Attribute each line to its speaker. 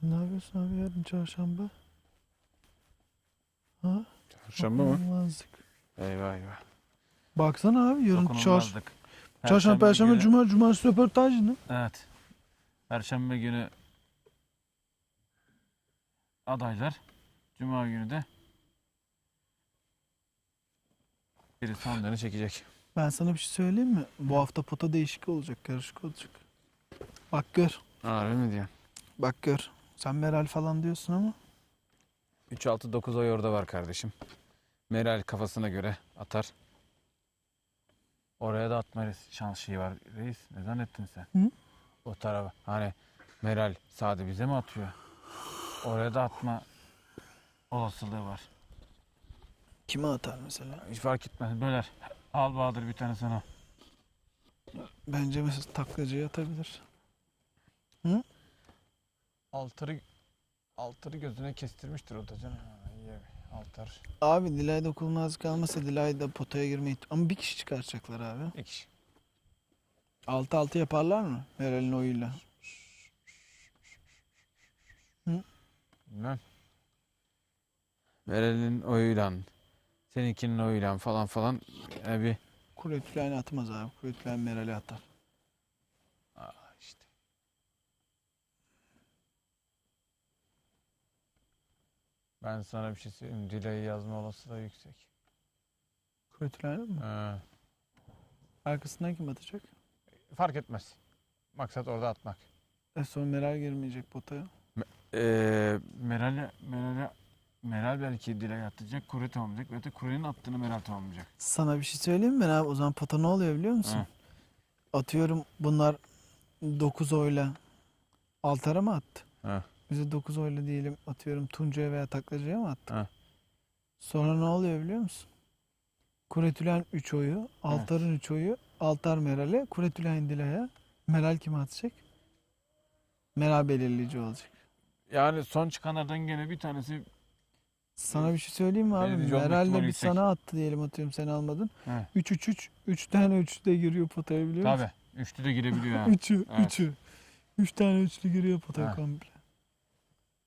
Speaker 1: Sen ne yapıyorsun abi yarın çarşamba? Ha?
Speaker 2: Çarşamba mı?
Speaker 1: Dokunulmazlık.
Speaker 2: Eyvah eyvah.
Speaker 1: Baksana abi yarın çar
Speaker 3: Dokunulmazlık.
Speaker 1: çarşamba, perşembe,
Speaker 3: günü-
Speaker 1: cuma, cumartesi röportaj ne?
Speaker 3: Evet. Perşembe günü adaylar. Cuma günü de biri sandığını çekecek.
Speaker 1: Ben sana bir şey söyleyeyim mi? Bu hafta pota değişik olacak, karışık olacak. Bak gör,
Speaker 2: Harbi mi diyorsun?
Speaker 1: bak gör. Sen Meral falan diyorsun ama
Speaker 2: 3-6-9 oy orada var kardeşim. Meral kafasına göre atar.
Speaker 3: Oraya da atma res- şans şeyi var reis. Ne zannettin sen?
Speaker 1: Hı?
Speaker 3: O tarafa.
Speaker 2: Hani Meral sade bize mi atıyor?
Speaker 3: Oraya da atma olasılığı var.
Speaker 1: kime atar mesela?
Speaker 3: Hiç fark etmez. Böler. Al Bahadır bir tane sana.
Speaker 1: Bence mesela taklacıya atabilir.
Speaker 2: Altırı altırı gözüne kestirmiştir o da canım. Altar.
Speaker 1: Abi Dilay dokunulmazlık almasa Dilay da potaya girmeyi... Ama bir kişi çıkaracaklar abi.
Speaker 2: İki kişi.
Speaker 1: 6-6 yaparlar mı? Meral'in oyuyla.
Speaker 2: Bilmem. Meral'in oyuyla seninkinin oyuyla falan falan yani bir
Speaker 1: Kuretülen atmaz abi. Kuretülen Meral'e atar.
Speaker 2: Ben sana bir şey söyleyeyim. Dilay'ı yazma olasılığı yüksek.
Speaker 1: Kuretülen mi?
Speaker 2: Ha.
Speaker 1: Arkasından kim atacak?
Speaker 2: Fark etmez. Maksat orada atmak.
Speaker 1: E sonra Meral girmeyecek potaya.
Speaker 2: Ee,
Speaker 3: Meral'e Meral'e Meral belki dile atacak. Kure tamamlayacak. Ve de Kure'nin attığını Meral tamamlayacak.
Speaker 1: Sana bir şey söyleyeyim mi ben abi? O zaman pota ne oluyor biliyor musun?
Speaker 3: Hı.
Speaker 1: Atıyorum bunlar 9 oyla Altar'a mı attı?
Speaker 2: Hı.
Speaker 1: Bize 9 oyla diyelim atıyorum Tuncay'a veya Taklacı'ya mı attı?
Speaker 2: Hı.
Speaker 1: Sonra ne oluyor biliyor musun? Kuretülen 3 oyu, Altar'ın 3 oyu, Altar Meral'e, Kuretülen Dilay'a. Meral kime atacak? Meral belirleyici olacak.
Speaker 2: yani son
Speaker 3: Çıkanlardan gene bir tanesi
Speaker 1: Sana bir şey söyleyeyim mi abi?
Speaker 3: Belirleyici olma
Speaker 1: Meral de
Speaker 3: ihtimali
Speaker 1: bir
Speaker 3: yüksek.
Speaker 1: sana attı diyelim atıyorum sen almadın.
Speaker 3: He.
Speaker 1: 3 3 3 3 tane üçlü de giriyor potaya biliyor musun?
Speaker 3: tabi üçlü de girebiliyor ha.
Speaker 1: Üçü,
Speaker 3: Evet.
Speaker 1: üçü. Üç tane üçlü giriyor potaya
Speaker 3: Ha.
Speaker 1: komple.